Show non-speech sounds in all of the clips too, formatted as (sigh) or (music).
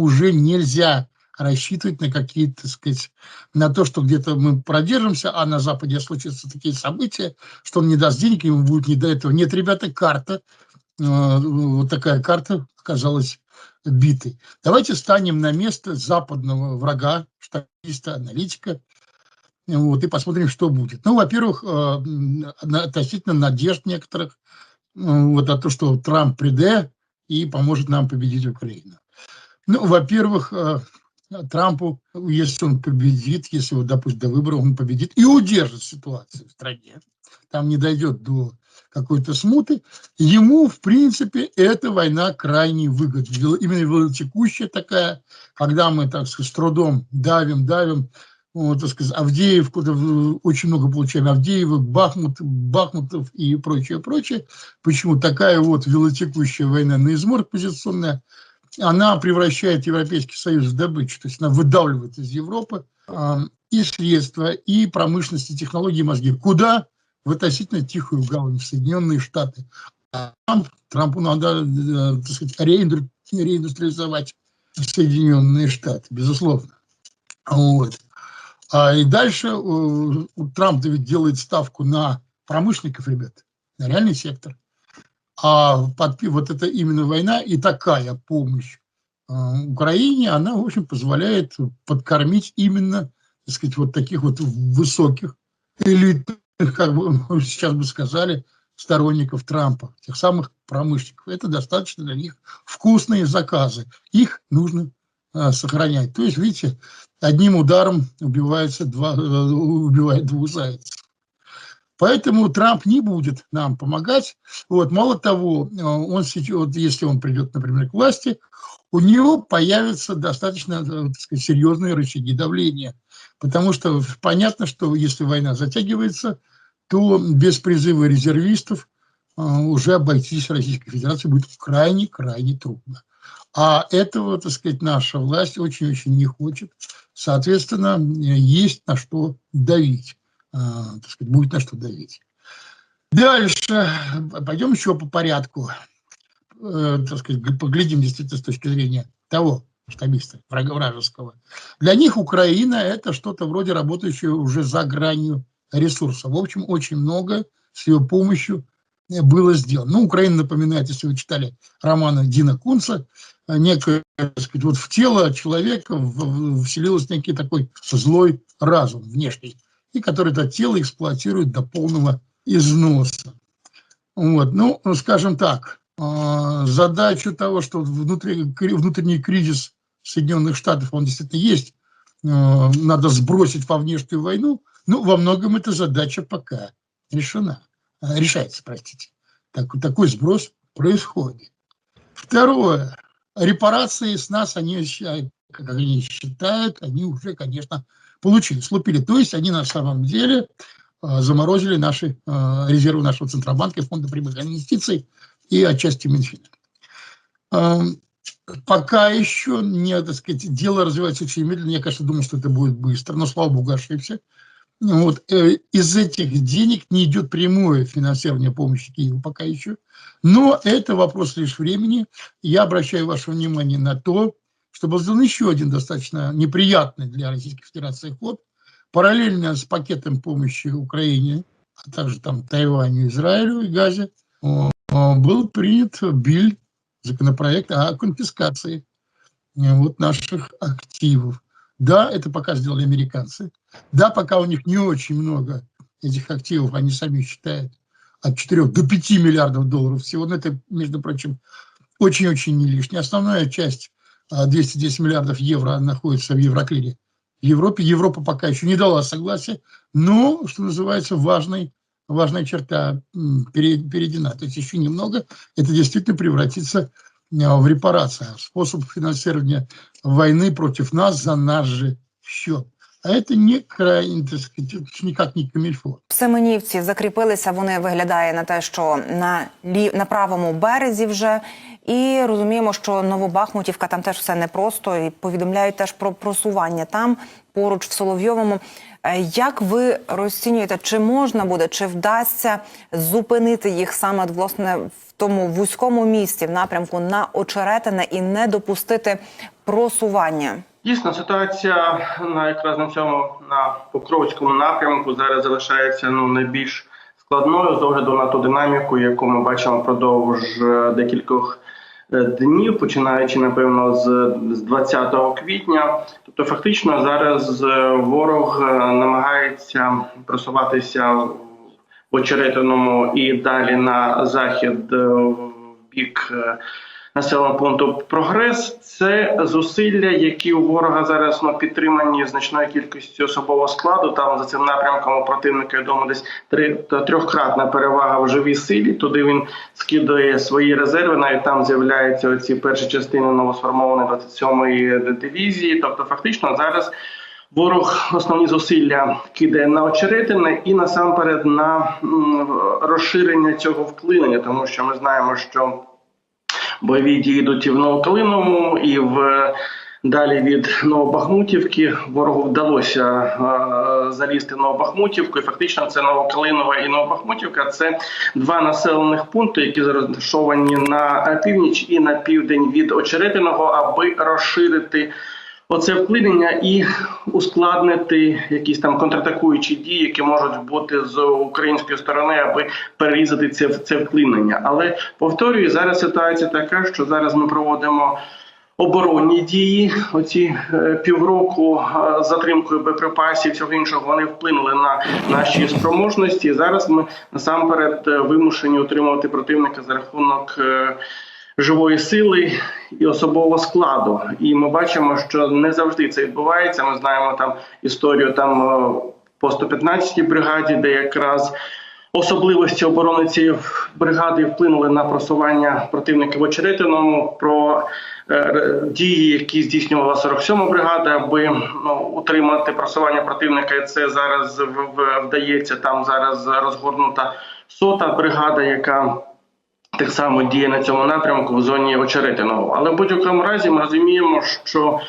уже нельзя рассчитывать на какие-то, сказать, на то, что где-то мы продержимся, а на Западе случатся такие события, что он не даст денег, ему будет не до этого. Нет, ребята, карта, э, вот такая карта оказалась битой. Давайте станем на место западного врага, штатиста, аналитика, вот, и посмотрим, что будет. Ну, во-первых, э, относительно надежд некоторых, вот, о том, что Трамп приде и поможет нам победить Украину. Ну, во-первых, э, Трампу, если он победит, если, вот, допустим, до выборов он победит и удержит ситуацию в стране, там не дойдет до какой-то смуты, ему, в принципе, эта война крайне выгодна. Именно текущая такая, когда мы, так сказать, с трудом давим, давим, вот, так сказать, Авдеев, очень много получаем Авдеевых, Бахмут, Бахмутов и прочее, прочее. Почему такая вот велотекущая война на измор позиционная, она превращает Европейский Союз в добычу, то есть она выдавливает из Европы и средства, и промышленность, и технологии, мозги. Куда? В относительно тихую гавань, в Соединенные Штаты. А Трамп, Трампу надо, э, так сказать, реинду, реиндустриализовать Соединенные Штаты, безусловно. Вот. А и дальше э, Трамп ведь делает ставку на промышленников, ребят, на реальный сектор. А вот это именно война и такая помощь э, Украине, она, в общем, позволяет подкормить именно, так сказать, вот таких вот высоких элитных, как бы (laughs) сейчас бы сказали, сторонников Трампа, тех самых промышленников. Это достаточно для них вкусные заказы. Их нужно а, сохранять. То есть, видите, одним ударом убивается два, э, убивает двух зайцев. Поэтому Трамп не будет нам помогать. Вот, мало того, э, он вот, если он придет, например, к власти, у него появятся достаточно э, сказать, серьезные рычаги давления. Потому что понятно, что если война затягивается, то без призыва резервистов э, уже обойтись Российской Федерации будет крайне-крайне трудно. А этого, так сказать, наша власть очень-очень не хочет. Соответственно, есть на что давить. А, так сказать, будет на что давить. Дальше. Пойдем еще по порядку. Э, так сказать, поглядим действительно с точки зрения того штабиста, врага вражеского. Для них Украина – это что-то вроде работающего уже за гранью ресурса. В общем, очень много с ее помощью было сделано. Ну, Украина напоминает, если вы читали романы Дина Кунца, некое, так сказать, вот в тело человека вселилось некий такой злой разум внешний и который это тело эксплуатирует до полного износа. Вот. Ну, скажем так, а, задачу того, что внутренний кризис Соединенных Штатов, он действительно есть, а, надо сбросить во внешнюю войну, ну, во многом эта задача пока решена, а, решается, простите. Так, такой сброс происходит. Второе. Репарации с нас, они, как они считают, они уже, конечно, получили, слупили. То есть они на самом деле э, заморозили наши э, резервы нашего Центробанка и Фонда прямых инвестиций и отчасти Минфина. Эм, пока еще не, так сказать, дело развивается очень медленно. Я, конечно, думал, что это будет быстро, но, слава богу, ошибся. Вот, э, из этих денег не идет прямое финансирование помощи Киеву пока еще. Но это вопрос лишь времени. Я обращаю ваше внимание на то, что был сделан еще один достаточно неприятный для Российской Федерации ход. Параллельно с пакетом помощи Украине, а также там Тайваню, Израилю и Газе, был принят биль, законопроект о конфискации э, вот наших активов. Да, это пока сделали американцы. Да, пока у них не очень много этих активов, они сами считают, от 4 до 5 миллиардов долларов всего. Но это, между прочим, очень-очень не лишнее. Основная часть 210 а, миллиардов евро находится в Евроклире. В Европе Европа пока еще не дала согласия, но, что называется, важной, важная черта перейдена. То есть еще немного это действительно превратится а, в репарацию, способ финансирования войны против нас за наш же счет. А это не крайне, так сказать, никак не камильфо. В Семенівці закріпилися. Вони виглядає на те, що на лі... на правому березі вже. І розуміємо, що Новобахмутівка там теж все непросто. І повідомляють теж про просування там поруч в Соловйовому. Е, Як ви розцінюєте, чи можна буде, чи вдасться зупинити їх саме власне в тому вузькому місці в напрямку на очеретине і не допустити просування? Дійсно, ситуація на якраз на цьому на Покровському напрямку зараз залишається ну найбільш складною з огляду на ту динаміку, яку ми бачимо впродовж е, декількох е, днів, починаючи напевно з, з 20 квітня. Тобто, фактично, зараз е, ворог намагається просуватися в очеретиному і далі на захід в бік. Населеного пункту прогрес це зусилля, які у ворога зараз ну, підтримані значною кількістю особового складу. Там за цим напрямком у противника я думаю, десь три та трьохкратна перевага в живій силі. Туди він скидує свої резерви. Навіть там з'являються оці перші частини новосформованої 27-ї дивізії. Тобто, фактично зараз. Ворог основні зусилля кидає на очеретини і насамперед на розширення цього вклинення, тому що ми знаємо, що бойові дії йдуть і в Новокалиному, і в далі від Новобахмутівки. Ворогу вдалося е, залізти Новобахмутівку. І фактично це Новокалинова і Новобахмутівка. Це два населених пункти, які розташовані на північ і на південь від Очеретиного, аби розширити. Оце вклинення і ускладнити якісь там контратакуючі дії, які можуть бути з української сторони, аби перерізати це це вклинення. Але повторюю, зараз ситуація така, що зараз ми проводимо оборонні дії. Оці е, півроку е, затримкою боєприпасів, всього іншого вони вплинули на наші спроможності. Зараз ми насамперед е, вимушені утримувати противника за рахунок. Живої сили і особового складу. І ми бачимо, що не завжди це відбувається. Ми знаємо там історію там е, по 115-й бригаді, де якраз особливості оборони цієї бригади вплинули на просування противника в Очеретиному. Про е, дії, які здійснювала 47-ма бригада, аби ну, утримати просування противника. І це зараз вдається. Там зараз розгорнута сота бригада, яка так само діє на цьому напрямку в зоні Очеретиного. Але в будь-якому разі ми розуміємо, що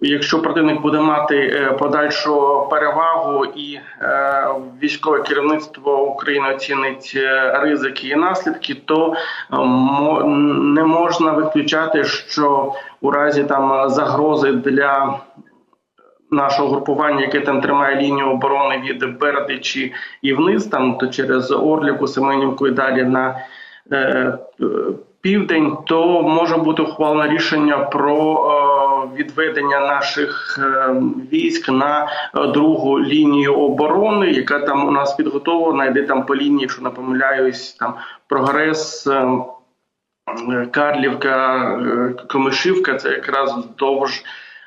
якщо противник буде мати е, подальшу перевагу і е, військове керівництво України оцінить е, ризики і наслідки, то не можна виключати, що у разі там загрози для нашого групування, яке там тримає лінію оборони від Бердичі і вниз, там то через Орлівку, Семенівку і далі на південь, то може бути ухвалено рішення про е, відведення наших е, військ на е, другу лінію оборони, яка там у нас підготовлена, йде там по лінії, якщо не помиляюсь, там прогрес. е, е, Карлівка, е, Комишівка це якраз вздовж е,